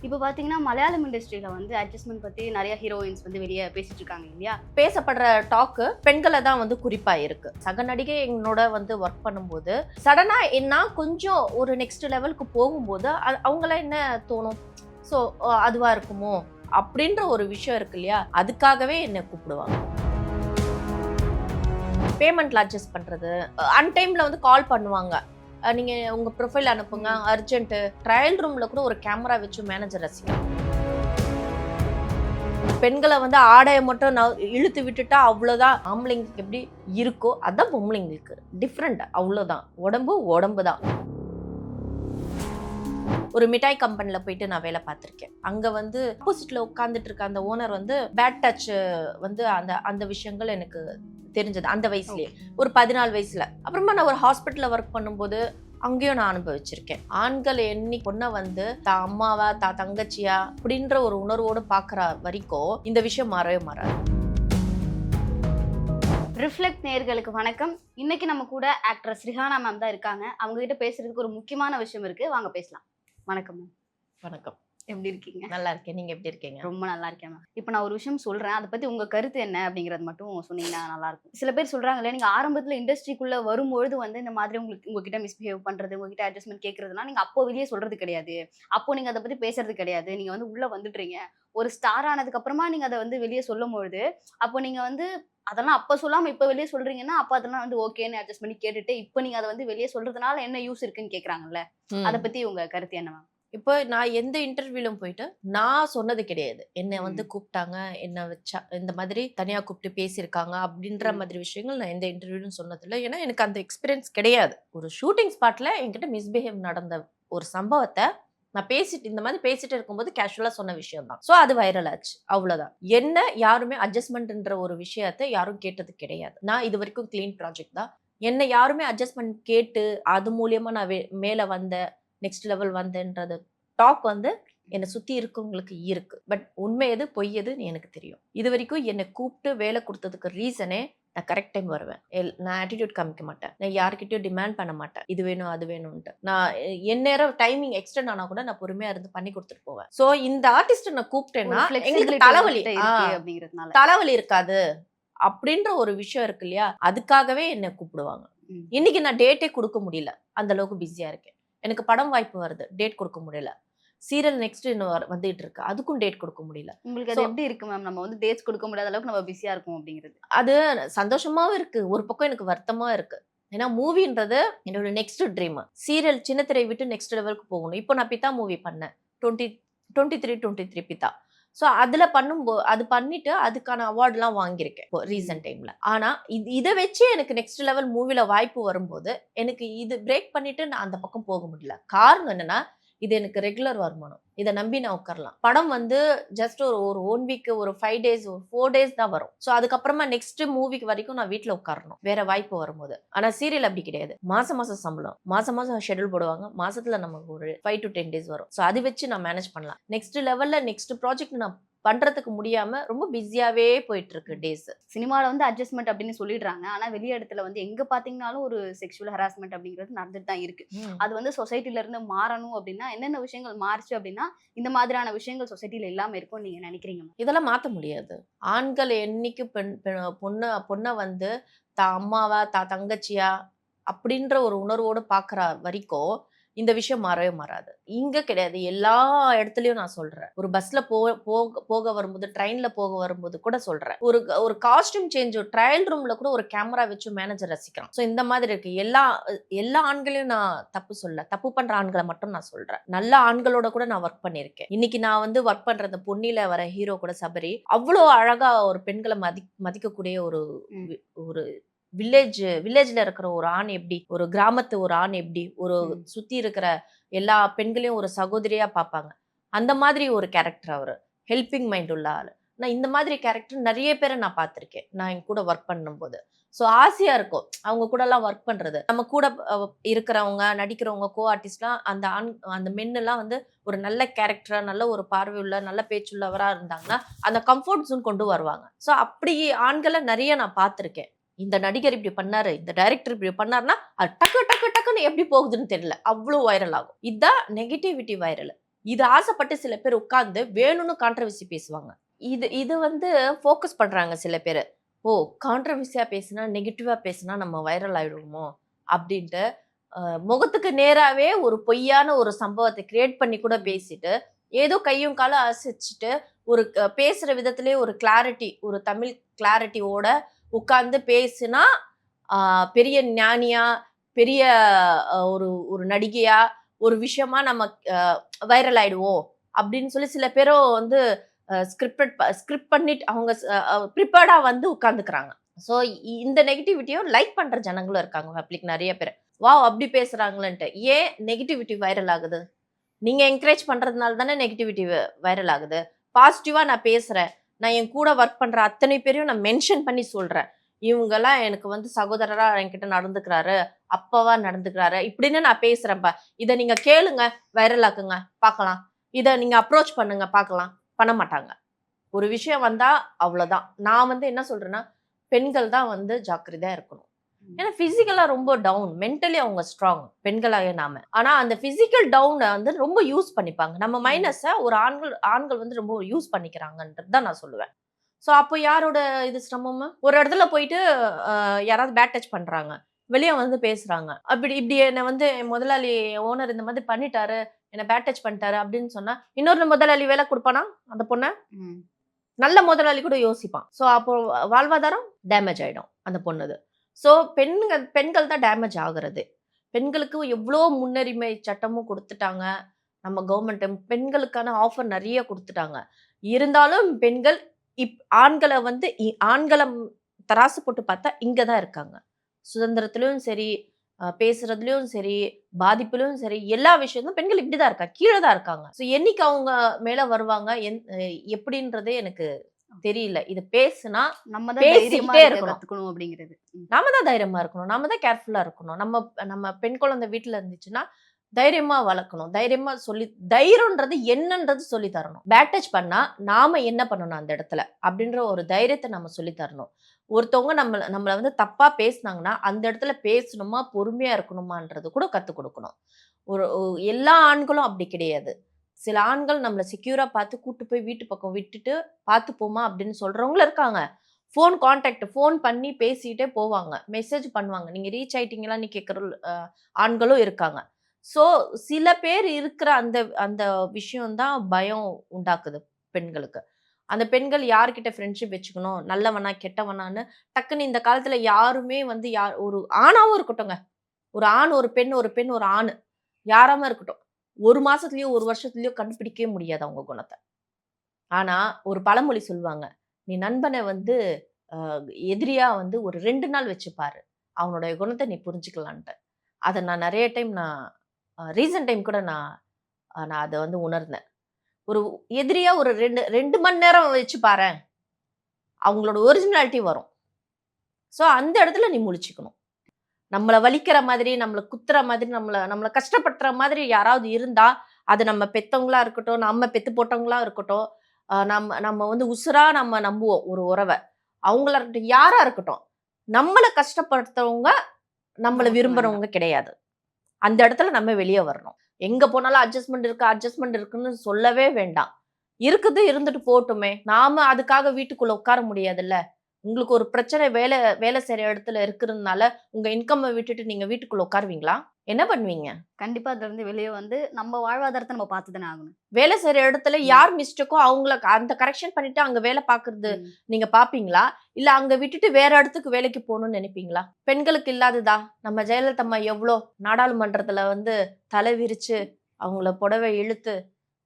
இப்போ பார்த்தீங்கன்னா மலையாளம் இண்டஸ்ட்ரியில் வந்து அட்ஜஸ்ட்மெண்ட் பற்றி நிறைய ஹீரோயின்ஸ் வந்து வெளியே பேசிட்டு இருக்காங்க இல்லையா? பேசப்படுற டாக்கு பெண்களை தான் வந்து குறிப்பாக இருக்கு. சக நடிகை என்னோட வந்து ஒர்க் பண்ணும்போது சடனாக என்ன கொஞ்சம் ஒரு நெக்ஸ்ட் லெவலுக்கு போகும்போது அ- அவங்களாம் என்ன தோணும்? ஸோ அதுவாக இருக்குமோ? அப்படின்ற ஒரு விஷயம் இருக்கு இல்லையா? அதுக்காகவே என்னை கூப்பிடுவாங்க. பேமெண்ட்ல அட்ஜஸ்ட் பண்ணுறது அன்டைமில் வந்து கால் பண்ணுவாங்க. அஹ் நீங்க உங்க ப்ரொஃபைல் அனுப்புங்க. அர்ஜென்ட் ட்ரையல் ரூம்ல கூட ஒரு கேமரா வச்சு மேனேஜர் ரசிக்கலாம் பெண்களை வந்து ஆடையை மட்டும் நவ- இழுத்து விட்டுட்டா அவ்வளோதான் ஆம்பளைங்களுக்கு எப்படி இருக்கோ அதான் பொம்பளைங்களுக்கு டிஃப்ரெண்ட் அவ்வளோதான் உடம்பு உடம்பு தான் ஒரு மிட்டாய் கம்பெனியில் போயிட்டு நான் வேலை பார்த்துருக்கேன். அங்கே வந்து ஆப்போசிட்டில் உட்காந்துட்டு இருக்க அந்த ஓனர் வந்து பேட் டச் வந்து அந்த அந்த விஷயங்கள் எனக்கு தெரிஞ்சது அந்த வயசுலயே. ஒரு பதினாலு வயசுல. அப்புறமா நான் ஒரு ஹாஸ்பிட்டலில் ஒர்க் பண்ணும்போது அங்கேயும் நான் அனுபவிச்சிருக்கேன். ஆண்கள் எண்ணி பொண்ணை வந்து தா அம்மாவா தா தங்கச்சியா அப்படின்ற ஒரு உணர்வோடு பார்க்குற வரைக்கும் இந்த விஷயம் மாறவே மாறாது. ரிஃப்ளெக்ட் நேர்களுக்கு வணக்கம். இன்னைக்கு நம்ம கூட ஆக்ட்ரஸ் ரிஹானா மேம் தான் இருக்காங்க. அவங்க கிட்ட பேசுறதுக்கு ஒரு முக்கியமான விஷயம் இருக்கு. வாங்க பேசலாம். வணக்கம் வணக்கம். எப்படி இருக்கீங்க? நல்லா இருக்கேன். நீங்க எப்படி இருக்கீங்க? ரொம்ப நல்லா இருக்கேன் இப்போ நான் ஒரு விஷயம் சொல்றேன். அதை பத்தி உங்க கருத்து என்ன அப்படிங்கறது மட்டும் சொன்னீங்கன்னா நல்லா இருக்கும். சில பேர் சொல்றாங்களே நீங்க ஆரம்பத்துல இண்டஸ்ட்ரிக்குள்ள வரும்பொழுது வந்து இந்த மாதிரி உங்களுக்கு உங்ககிட்ட மிஸ்பிஹேவ் பண்றது உங்ககிட்ட அட்ஜஸ்ட்மெண்ட் கேட்கறதுனா நீங்க அப்போ வெளியே சொல்றது கிடையாது. அப்போ நீங்க அதை பத்தி பேசுறது கிடையாது. நீங்க வந்து உள்ள வந்துட்டுறீங்க ஒரு ஸ்டார் ஆனதுக்கு அப்புறமா நீங்க அதை வந்து வெளியே சொல்லும் பொழுது அப்போ நீங்க வந்து அதெல்லாம் அப்ப சொல்லாம இப்ப வெளியே சொல்றீங்கன்னா அப்ப அதெல்லாம் வந்து ஓகேன்னு அட்ஜஸ்ட் பண்ணி கேட்டுட்டு இப்போ நீங்க அதை வந்து வெளியே சொல்றதுனால என்ன யூஸ் இருக்குன்னு கேக்குறாங்கல்ல ம். அதை பத்தி உங்க கருத்து என்ன மேம் இப்போ நான் எந்த இன்டர்வியூலும் போயிட்டு நான் சொன்னது கிடையாது என்னை வந்து. கூப்பிட்டாங்க என்ன வச்சா இந்த மாதிரி தனியா கூப்பிட்டு பேசியிருக்காங்க அப்படின்ற. மாதிரி விஷயங்கள் நான் எந்த இன்டர்வியூலும் சொன்னதில்லை ஏன்னா எனக்கு அந்த எக்ஸ்பீரியன்ஸ் கிடையாது ஒரு ஷூட்டிங் ஸ்பாட்ல என்கிட்ட மிஸ்பிஹேவ் நடந்த ஒரு சம்பவத்தை நான் பேசிட்டு இந்த மாதிரி பேசிட்டு இருக்கும்போது கேஷுவலாக சொன்ன விஷயம் தான் ஸோ அது வைரல் ஆச்சு. அவ்வளோதான் என்ன யாருமே அட்ஜஸ்ட்மெண்ட்ன்ற ஒரு விஷயத்தை யாரும் கேட்டது கிடையாது. நான் இது வரைக்கும் க்ளீன் ப்ராஜெக்ட் தான். என்னை யாருமே அட்ஜஸ்ட்மெண்ட் கேட்டு அது மூலியமாக நான் வே- வந்தேன் வந்த நெக்ஸ்ட் லெவல் வந்தேன்றது டாக் வந்து என்னை சுற்றி இருக்கவங்களுக்கு இருக்குது பட் உண்மை எது பொய் எதுன்னு எனக்கு தெரியும். இது வரைக்கும் என்னை கூப்பிட்டு வேலை கொடுத்ததுக்கு ரீசனே நான் கரெக்ட் டைம் வருவேன். எல்- நான் ஆட்டிடியூட் காமிக்க மாட்டேன். நான் யார்கிட்டயும் டிமாண்ட் பண்ண மாட்டேன். இது வேணும் அது வேணும்ன்ட்டு. நான் என் நேரம் டைமிங் எக்ஸ்டெண்ட் ஆனா கூட நான் பொறுமையா இருந்து பண்ணி கொடுத்துட்டு போவேன். ஸோ இந்த ஆர்டிஸ்ட் நான் கூப்பிட்டேன்னா எங்களுக்கு தலைவலி. அப்படிங்கறதுனால. தலைவலி இருக்காது. அப்படின்ற ஒரு விஷயம் இருக்கு இல்லையா? அதுக்காகவே என்னை கூப்பிடுவாங்க. இன்னைக்கு நான் டேட்டே கொடுக்க முடியல. அந்த அளவுக்கு பிஸியா இருக்கேன். எனக்கு படம் வாய்ப்பு வருது. டேட் கொடுக்க முடியல. சீரியல் நெக்ஸ்ட் இன்னும் வந்துட்டு இருக்கு. அதுக்கும் டேட் கொடுக்க முடியல. உங்களுக்கு அது எப்படி இருக்கு மேம் நம்ம வந்து டேட்ஸ் கொடுக்க முடியாத அளவுக்கு நம்ம பிஸியா இருக்கும் அப்படிங்கிறது. அது சந்தோஷமாவும் இருக்கு. ஒரு பக்கம் எனக்கு வருத்தமா இருக்கு. ஏன்னா மூவின்றது என்னோட நெக்ஸ்ட் ட்ரீம் சீரியல் சின்ன திரை விட்டு நெக்ஸ்ட் லெவலுக்கு போகணும். இப்போ நான் பிதா மூவி பண்ணேன். Twenty twenty three twenty three Pitha so அதில் பண்ணும்போது அது பண்ணிட்டு அதுக்கான அவார்ட்லாம் வாங்கியிருக்கேன். இப்போ ரீசன்ட் டைமில் ஆனால் இது இதை வச்சு எனக்கு நெக்ஸ்ட் லெவல் மூவியில் வாய்ப்பு வரும்போது எனக்கு இது பிரேக் பண்ணிட்டு நான் அந்த பக்கம் போக முடியல. காரணம் என்னன்னா இது எனக்கு ரெகுலர் வருமானம். இதை நம்பி நான் உட்காரலாம் படம் வந்து ஜஸ்ட் ஒரு ஒரு ஒன் வீக் ஒரு ஃபைவ் டேஸ் ஒரு ஃபோர் டேஸ் தான் வரும். ஸோ அதுக்கப்புறமா நெக்ஸ்ட் மூவிக்கு வரைக்கும் நான் வீட்டில் உட்காரணும் வேற வாய்ப்பு வரும்போது. ஆனால் சீரியல் அப்படி கிடையாது. மாசம் மாசம் சம்பளம். மாசம் மாசம் ஷெட்யூல் போடுவாங்க. மாசத்துல நமக்கு ஒரு ஃபைவ் டு டென் டேஸ் வரும். ஸோ அது வச்சு நான் மேனேஜ் பண்ணலாம். நெக்ஸ்ட் லெவலில் நெக்ஸ்ட் ப்ராஜெக்ட் நான் பண்றதுக்கு முடியாம ரொம்ப பிஸியாவே போயிட்டு இருக்கு டேஸ். சினிமால வந்து அட்ஜஸ்ட்மெண்ட் அப்படின்னு சொல்லிடுறாங்க. ஆனா வெளி இடத்துல வந்து எங்க பாத்தீங்கன்னாலும் ஒரு செக்ஷுவல் ஹராஸ்மெண்ட் அப்படிங்கிறது நடந்துட்டு தான் இருக்கு. அது வந்து சொசைட்டில இருந்து மாறணும் அப்படின்னா என்னென்ன விஷயங்கள் மாறுச்சு அப்படின்னா இந்த மாதிரியான விஷயங்கள் சொசைட்டில இல்லாம இருக்கும் நீங்க நினைக்கிறீங்க? இதெல்லாம் மாற்ற முடியாது. ஆண்கள் என்னைக்கு பெண் பெண்- பொண்ணை பொண்ணை வந்து தா அம்மாவா தா தங்கச்சியா அப்படின்ற ஒரு உணர்வோடு பார்க்குற வரைக்கும் இந்த விஷயம் மாறவே மாறாது. இங்க கிடையாது. எல்லா இடத்துலயும் நான் சொல்றேன். ஒரு பஸ்ல போ போக போக வரும்போது ட்ரெயின்ல போக வரும்போது கூட சொல்றேன். ஒரு ஒரு காஸ்டியூம் சேஞ்ச் ட்ரையல் ரூம்ல கூட ஒரு கேமரா வச்சு மேனேஜர் ரசிக்கிறான். ஸோ இந்த மாதிரி இருக்கு. எல்லா எல்லா ஆண்களையும் நான் தப்பு சொல்ல தப்பு பண்ற ஆண்களை மட்டும் நான் சொல்றேன். நல்ல ஆண்களோட கூட நான் ஒர்க் பண்ணியிருக்கேன். இன்னைக்கு நான் வந்து ஒர்க் பண்ற அந்த பொன்னில வர ஹீரோ கூட சபரி அவ்வளோ அழகா ஒரு பெண்களை மதி மதிக்கக்கூடிய ஒரு ஒரு வில்லேஜ் வில்லேஜ்ல இருக்கிற ஒரு ஆண் எப்படி ஒரு கிராமத்து ஒரு ஆண் எப்படி ஒரு. சுத்தி இருக்கிற எல்லா பெண்களையும் ஒரு சகோதரியா பார்ப்பாங்க. அந்த மாதிரி ஒரு கேரக்டர் அவரு. ஹெல்பிங் மைண்ட் உள்ள ஆளு. நான் இந்த மாதிரி கேரக்டர் நிறைய பேரை நான் பார்த்திருக்கேன். நான் என் கூட ஒர்க் பண்ணும்போது. ஸோ ஆசையா இருக்கும். அவங்க கூட எல்லாம் ஒர்க் பண்றது. நம்ம கூட இருக்கிறவங்க நடிக்கிறவங்க கோ ஆர்டிஸ்ட்லாம் அந்த ஆண் அந்த மென்னெல்லாம் வந்து ஒரு நல்ல கேரக்டரா நல்ல ஒரு பார்வை உள்ள நல்ல பேச்சுள்ளவரா இருந்தாங்கன்னா அந்த கம்ஃபர்ட் ஜோன் கொண்டு வருவாங்க. ஸோ அப்படி ஆண்களை நிறைய நான் பார்த்திருக்கேன். இந்த நடிகர் இப்படி பண்ணாரு இந்த டைரக்டர் இப்படி பண்ணாருன்னா அது டக்கு டக்கு டக்குன்னு எப்படி போகுதுன்னு தெரியல. அவ்வளோ வைரல் ஆகும். இதுதான் நெகட்டிவிட்டி வைரல் இது ஆசைப்பட்டு சில பேர் உட்காந்து வேணும்னு கான்ட்ரவர்சி பேசுவாங்க. இது இது வந்து ஃபோக்கஸ் பண்ணுறாங்க சில பேர். ஓ கான்ட்ரவர்சியாக பேசினா நெகட்டிவாக பேசினா நம்ம வைரல் ஆகிடுவோமோ அப்படின்ட்டு முகத்துக்கு நேராகவே ஒரு பொய்யான ஒரு சம்பவத்தை கிரியேட் பண்ணி கூட பேசிட்டு ஏதோ கையும் காலும் அசைச்சிட்டு ஒரு பேசுகிற பேசுற விதத்திலே ஒரு கிளாரிட்டி ஒரு தமிழ் கிளாரிட்டியோட உட்கார்ந்து பேசினா பெரிய ஞானியா பெரிய ஒரு ஒரு நடிகையா ஒரு விஷயமா நம்ம வைரல் ஆயிடுவோம். அப்படின்னு சொல்லி சில பேரும் வந்து ஸ்கிரிப்ட் ஸ்கிரிப்ட் பண்ணிட்டு அவங்க ப்ரிப்பேர்டாக வந்து உட்காந்துக்கிறாங்க ஸோ இந்த நெகட்டிவிட்டியும் லைக் பண்ணுற ஜனங்களும் இருக்காங்க பப்ளிக் நிறைய பேர். வாவ் அப்படி பேசுகிறாங்களேன்ட்டு ஏன் நெகட்டிவிட்டி வைரல் ஆகுது? நீங்கள் என்கரேஜ் பண்ணுறதுனால தானே நெகட்டிவிட்டி வைரல் ஆகுது? பாசிட்டிவாக நான் பேசுகிறேன் நான் என் கூட ஒர்க் பண்ணுற அத்தனை பேரையும் நான் மென்ஷன் பண்ணி சொல்கிறேன் இவங்கெல்லாம் எனக்கு வந்து சகோதரராக என்கிட்ட நடந்துக்கிறாரு அப்பாவாக நடந்துக்கிறாரு. இப்படின்னு நான் பேசுகிறேன்ப்பா இதை நீங்கள் கேளுங்க வைரலாக்குங்க பார்க்கலாம். இதை நீங்கள் அப்ரோச் பண்ணுங்க பார்க்கலாம். பண்ண மாட்டாங்க. ஒரு விஷயம் வந்தால் அவ்வளோதான் நான் வந்து என்ன சொல்கிறேன்னா பெண்கள் தான் வந்து ஜாக்கிரதையாக இருக்கணும். ஏன்னா பிசிக்கலா ரொம்ப டவுன் மென்டலி அவங்க ஸ்ட்ராங் பெண்களாக நாம. ஆனா அந்த பிசிக்கல் டவுனை வந்து ரொம்ப யூஸ் பண்ணிப்பாங்க. நம்ம மைனஸை ஒரு ஆண்கள் ஆண்கள் வந்து ரொம்ப யூஸ் பண்ணிக்கிறாங்கன்றது தான் நான் சொல்லுவேன். ஸோ அப்போ யாரோட இது சிரமம்? ஒரு இடத்துல போயிட்டு யாராவது பேட் டச் பண்றாங்க. வெளியே வந்து பேசுறாங்க. அப்படி இப்படி என்னை வந்து முதலாளி ஓனர் இந்த மாதிரி பண்ணிட்டாரு. என்னை பேட் டச் பண்ணிட்டாரு அப்படின்னு சொன்னா இன்னொரு முதலாளி வேலை கொடுப்பானா? அந்த பொண்ணை. நல்ல முதலாளி கூட யோசிப்பான். ஸோ அப்போ வாழ்வாதாரம் டேமேஜ் ஆயிடும் அந்த பொண்ணுது. ஸோ பெண்கள் பெண்கள் தான் டேமேஜ் ஆகுறது. பெண்களுக்கு எவ்வளோ முன்னுரிமை சட்டமும் கொடுத்துட்டாங்க. நம்ம கவர்மெண்ட் பெண்களுக்கான ஆஃபர் நிறைய கொடுத்துட்டாங்க. இருந்தாலும் பெண்கள் இப் ஆண்களை வந்து இ- ஆண்களை தராசு போட்டு பார்த்தா இங்கே தான் இருக்காங்க. சுதந்திரத்துலேயும் சரி அஹ் பேசுறதுலயும் சரி பாதிப்புலயும் சரி எல்லா விஷயமும் பெண்கள் இப்படி தான் இருக்காங்க. கீழே தான் இருக்காங்க. ஸோ என்னைக்கு அவங்க மேல வருவாங்க? என் எப்படின்றதே எனக்கு தெரியல. இது பேசுனா நம்ம பேசிக்கிட்டே இருக்கணும். கத்துக்கணும் அப்படிங்கிறது. நாம தான் தைரியமா இருக்கணும். நாம தான் கேர்ஃபுல்லா இருக்கணும். நம்ம நம்ம பெண் குழந்தை வீட்டுல இருந்துச்சுன்னா தைரியமா வளர்க்கணும். தைரியமா சொல்லி தைரியம்ன்றது என்னன்றது சொல்லி தரணும். பேட் டச் பண்ணா நாம என்ன பண்ணணும் அந்த இடத்துல? அப்படின்ற ஒரு தைரியத்தை நம்ம சொல்லி தரணும். ஒருத்தவங்க நம்ம நம்மளை வந்து தப்பா பேசுனாங்கன்னா அந்த இடத்துல பேசணுமா பொறுமையா இருக்கணுமான்றது கூட கத்துக் கொடுக்கணும். ஒரு எல்லா ஆண்களும் அப்படி கிடையாது. சில ஆண்கள் நம்மளை செக்யூராக பார்த்து கூட்டு போய் வீட்டு பக்கம் விட்டுட்டு பார்த்து போமா அப்படின்னு சொல்கிறவங்களும் இருக்காங்க. ஃபோன் காண்டாக்ட் ஃபோன் பண்ணி பேசிக்கிட்டே போவாங்க. மெசேஜ் பண்ணுவாங்க. நீங்கள் ரீச் ஆயிட்டீங்களான்னு கேட்குற ஆண்களும் இருக்காங்க. ஸோ சில பேர் இருக்கிற அந்த அந்த விஷயம்தான் பயம் உண்டாக்குது பெண்களுக்கு. அந்த பெண்கள் யார்கிட்ட ஃப்ரெண்ட்ஷிப் வச்சுக்கணும்? நல்லவனா கெட்டவனான்னு டக்குன்னு இந்த காலத்தில் யாருமே வந்து யார் ஒரு ஆணாவும் இருக்கட்டும்ங்க. ஒரு ஆண் ஒரு பெண் ஒரு பெண் ஒரு ஆண். யாராம இருக்கட்டும். ஒரு மாசத்துலயோ ஒரு வருஷத்துலயோ கண்டுபிடிக்கவே முடியாது அவங்க குணத்தை. ஆனா ஒரு பழமொழி சொல்லுவாங்க. நீ நண்பனை வந்து எதிரியா வந்து ஒரு ரெண்டு நாள் வச்சுப்பாரு. அவனுடைய குணத்தை நீ புரிஞ்சுக்கலான்ட்டு. அதை நான் நிறைய டைம் நான் ரீசன்ட் டைம் கூட நான் நான் அதை வந்து உணர்ந்தேன். ஒரு எதிரியா ஒரு ரெண்டு ரெண்டு மணி நேரம் வச்சு பாரு அவங்களோட ஒரிஜினாலிட்டி வரும். ஸோ அந்த இடத்துல நீ முழிச்சுக்கணும். நம்மளை வலிக்கிற மாதிரி நம்மளை குத்துற மாதிரி நம்மளை நம்மளை கஷ்டப்படுத்துற மாதிரி யாராவது இருந்தா அது நம்ம பெத்தவங்களா இருக்கட்டும் நம்ம பெத்து போட்டவங்களா இருக்கட்டும் நம்ம நம்ம வந்து உசுரா நம்ம நம்புவோம் ஒரு உறவை. அவங்களா இருக்கட்டும் யாரா இருக்கட்டும் நம்மளை கஷ்டப்படுத்துறவங்க நம்மளை விரும்புறவங்க கிடையாது. அந்த இடத்துல நம்ம வெளியே வரணும். எங்க போனாலும் அட்ஜஸ்ட்மெண்ட் இருக்கு அட்ஜஸ்ட்மெண்ட் இருக்குன்னு சொல்லவே வேண்டாம். இருக்குது இருந்துட்டு போட்டுமே நாம அதுக்காக வீட்டுக்குள்ள உட்கார முடியாதுல்ல. உங்களுக்கு ஒரு பிரச்சனை வேலை வேலை செய்யற இடத்துல இருக்கிறதுனால உங்க இன்கம்மை விட்டுட்டு நீங்க வீட்டுக்குள்ள உட்காருவீங்களா? என்ன பண்ணுவீங்க? கண்டிப்பா அதுல இருந்து வெளியே வந்து நம்ம வாழ்வாதாரத்தை நம்ம பார்த்து தானே ஆகணும். வேலை செய்யற இடத்துல யார் மிஸ்டேக்கோ அவங்கள அந்த கரெக்ஷன் பண்ணிட்டு அங்க வேலை பாக்குறது ம். நீங்க பாப்பீங்களா இல்ல அங்க விட்டுட்டு வேற இடத்துக்கு வேலைக்கு போகணும்னு நினைப்பீங்களா? பெண்களுக்கு இல்லாததா? நம்ம ஜெயலலிதா அம்மா எவ்வளோ நாடாளுமன்றத்துல வந்து தலை விரிச்சு அவங்கள புடவை இழுத்து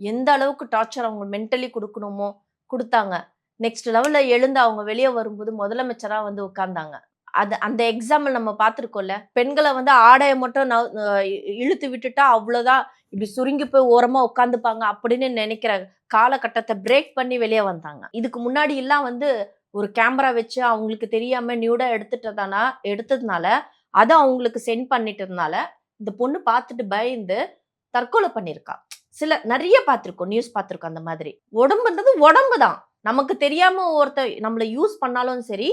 எந்த அளவுக்கு டார்ச்சர் அவங்க மென்டலி கொடுக்கணுமோ கொடுத்தாங்க. நெக்ஸ்ட் லெவலில் எழுந்து அவங்க வெளியே வரும்போது முதலமைச்சராக வந்து உட்கார்ந்தாங்க. அது அந்த எக்ஸாம்பிள் நம்ம பார்த்துருக்கோம்ல பெண்களை வந்து ஆடையை மட்டும் இழுத்து விட்டுட்டா அவ்வளோதான் இப்படி சுருங்கி போய் ஓரமாக உட்காந்துப்பாங்க அப்படின்னு நினைக்கிற காலகட்டத்தை பிரேக் பண்ணி வெளியே வந்தாங்க. இதுக்கு முன்னாடி எல்லாம் வந்து ஒரு கேமரா வச்சு அவங்களுக்கு தெரியாம நியூடா எடுத்துட்டதானா எடுத்ததுனால அதை அவங்களுக்கு சென்ட் பண்ணிட்டதுனால இந்த பொண்ணு பார்த்துட்டு பயந்து தற்கொலை பண்ணியிருக்கா. சில நிறைய பார்த்துருக்கோம் நியூஸ் பார்த்துருக்கோம் அந்த மாதிரி. உடம்புன்றது உடம்பு தான். நமக்கு தெரியாம ஒருத்தர் நம்மளை யூஸ் பண்ணாலும் சரி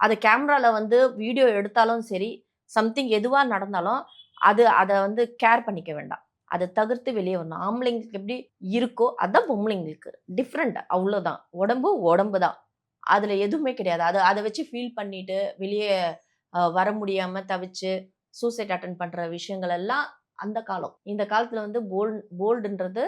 அதை கேமராவில் வந்து வீடியோ எடுத்தாலும் சரி சம்திங் எதுவாக நடந்தாலும் அது அதை வந்து கேர் பண்ணிக்க வேண்டாம். அதை தவிர்த்து வெளியே வரணும். ஆம்பளைங்களுக்கு எப்படி இருக்கோ அதுதான் பொம்பளைங்களுக்கு. டிஃப்ரெண்ட் அவ்வளோதான் உடம்பு உடம்பு தான். அதில் எதுவுமே கிடையாது. அதை அதை வச்சு ஃபீல் பண்ணிட்டு வெளியே வர முடியாமல் தவிச்சு சூசைட் அட்டன் பண்ணுற விஷயங்கள் எல்லாம் அந்த காலம். இந்த காலத்தில் வந்து போல்ட் போல்டுன்றது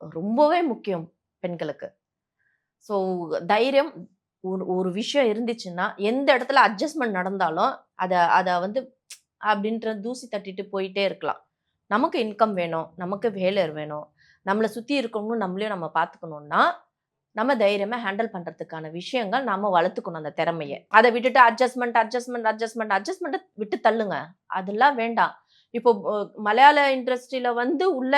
ரொம்பவே முக்கியம் பெண்களுக்கு. ஸோ தைரியம் ஒரு ஒரு விஷயம் இருந்துச்சுன்னா எந்த இடத்துல அட்ஜஸ்ட்மெண்ட் நடந்தாலும் அதை அதை வந்து அப்படின்ற தூசி தட்டிட்டு போயிட்டே இருக்கலாம். நமக்கு இன்கம் வேணும் நமக்கு வேலை வேணும் நம்மளை சுற்றி இருக்கணும் நம்மளையும் நம்ம பார்த்துக்கணுன்னா நம்ம தைரியமாக ஹேண்டில் பண்ணுறதுக்கான விஷயங்கள் நம்ம வளர்த்துக்கணும் அந்த திறமைய. அதை விட்டுட்டு அட்ஜஸ்ட்மெண்ட் அட்ஜஸ்ட்மெண்ட் அட்ஜஸ்ட்மெண்ட் அட்ஜஸ்ட்மெண்ட்டை விட்டு தள்ளுங்க. அதெல்லாம் வேண்டாம். இப்போ மலையாள இண்டஸ்ட்ரியில் வந்து உள்ள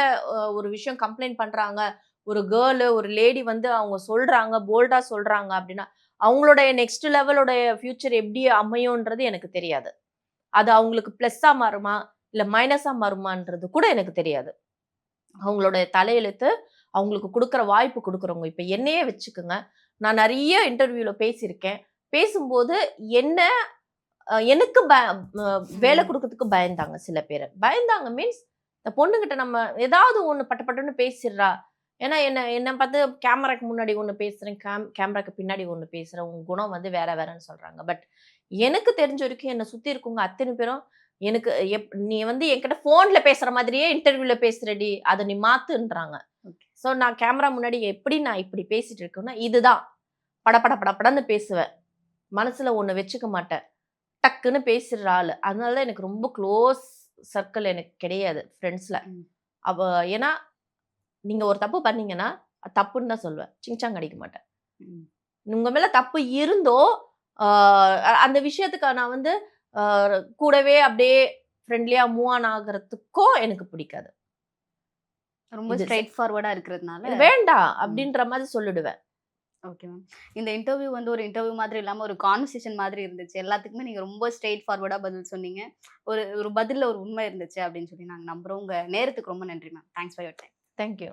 ஒரு விஷயம் கம்ப்ளைண்ட் பண்ணுறாங்க ஒரு கேர்ளு ஒரு லேடி வந்து அவங்க சொல்கிறாங்க போல்டாக சொல்கிறாங்க அப்படின்னா அவங்களுடைய நெக்ஸ்ட் லெவலோடைய ஃப்யூச்சர் எப்படி அமையும்ன்றது எனக்கு தெரியாது. அது அவங்களுக்கு ப்ளஸ்ஸாக மாறுமா இல்லை மைனஸாக மாறுமான்றது கூட எனக்கு தெரியாது. அவங்களுடைய தலையெழுத்து அவங்களுக்கு கொடுக்குற வாய்ப்பு கொடுக்குறவங்க. இப்போ என்னையே வச்சுக்கோங்க நான் நிறைய இன்டர்வியூவில் பேசியிருக்கேன். பேசும்போது என்ன எனக்கு ப வேலை கொடுக்கறதுக்கு பயந்தாங்க சில பேர். பயந்தாங்க மீன்ஸ் இந்த பொண்ணுகிட்ட நம்ம ஏதாவது ஒன்று பட்ட பட்டுன்னு பேசிடுறா ஏன்னா என்ன என்னை பார்த்து கேமராக்கு முன்னாடி ஒன்று பேசுகிறேன் கேம் கேமராக்கு பின்னாடி ஒன்று பேசுகிறேன் உன் குணம் வந்து வேற வேறன்னு சொல்கிறாங்க பட் எனக்கு தெரிஞ்ச வரைக்கும் என்னை சுற்றி இருக்கவங்க அத்தனை பேரும் எனக்கு எப் நீ வந்து என்கிட்ட ஃபோனில் பேசுகிற மாதிரியே இன்டர்வியூவில் பேசுறடி அதை நீ மாத்துன்றாங்க. Okay. ஸோ நான் கேமரா முன்னாடி எப்படி நான் இப்படி பேசிட்டு இருக்கேன்னா இதுதான். படபட படபடன்னு பேசுவேன். மனசுல ஒன்று வச்சுக்க மாட்டேன். டக்குன்னு பேசுற ஆள். அதனால தான் எனக்கு ரொம்ப க்ளோஸ் சர்க்கிள் எனக்கு கிடையாது ஃப்ரெண்ட்ஸ்ல. அவ ஏன்னா நீங்க ஒரு தப்பு பண்ணீங்கன்னா தப்புன்னு தான் சொல்லுவேன். சிங்சாங் அடிக்க மாட்டேன். உங்க மேல தப்பு இருந்தோ அந்த விஷயத்துக்கு நான் வந்து கூடவே அப்படியே ஃப்ரெண்ட்லியா மூவ் ஆன் ஆகுறதுக்கும் எனக்கு பிடிக்காது. ரொம்ப ஸ்ட்ரைட் ஃபார்வர்டா இருக்கிறதுனால வேண்டாம் அப்படின்ற மாதிரி சொல்லிடுவேன். Okay ma'am. இந்த இன்டர்வியூ வந்து ஒரு இன்டர்வியூ மாதிரி இல்லாம ஒரு கான்வர்சேஷன் மாதிரி இருந்துச்சு. எல்லாத்துக்குமே நீங்க ரொம்ப ஸ்ட்ரெயிட் ஃபார்வர்டா பதில் சொன்னீங்க. ஒரு ஒரு பதில்ல ஒரு உண்மை இருந்துச்சு அப்படின்னு சொல்லி நாங்க நம்புறோம். உங்க நேரத்துக்கு ரொம்ப நன்றி ma'am. Thanks for your time Thank you.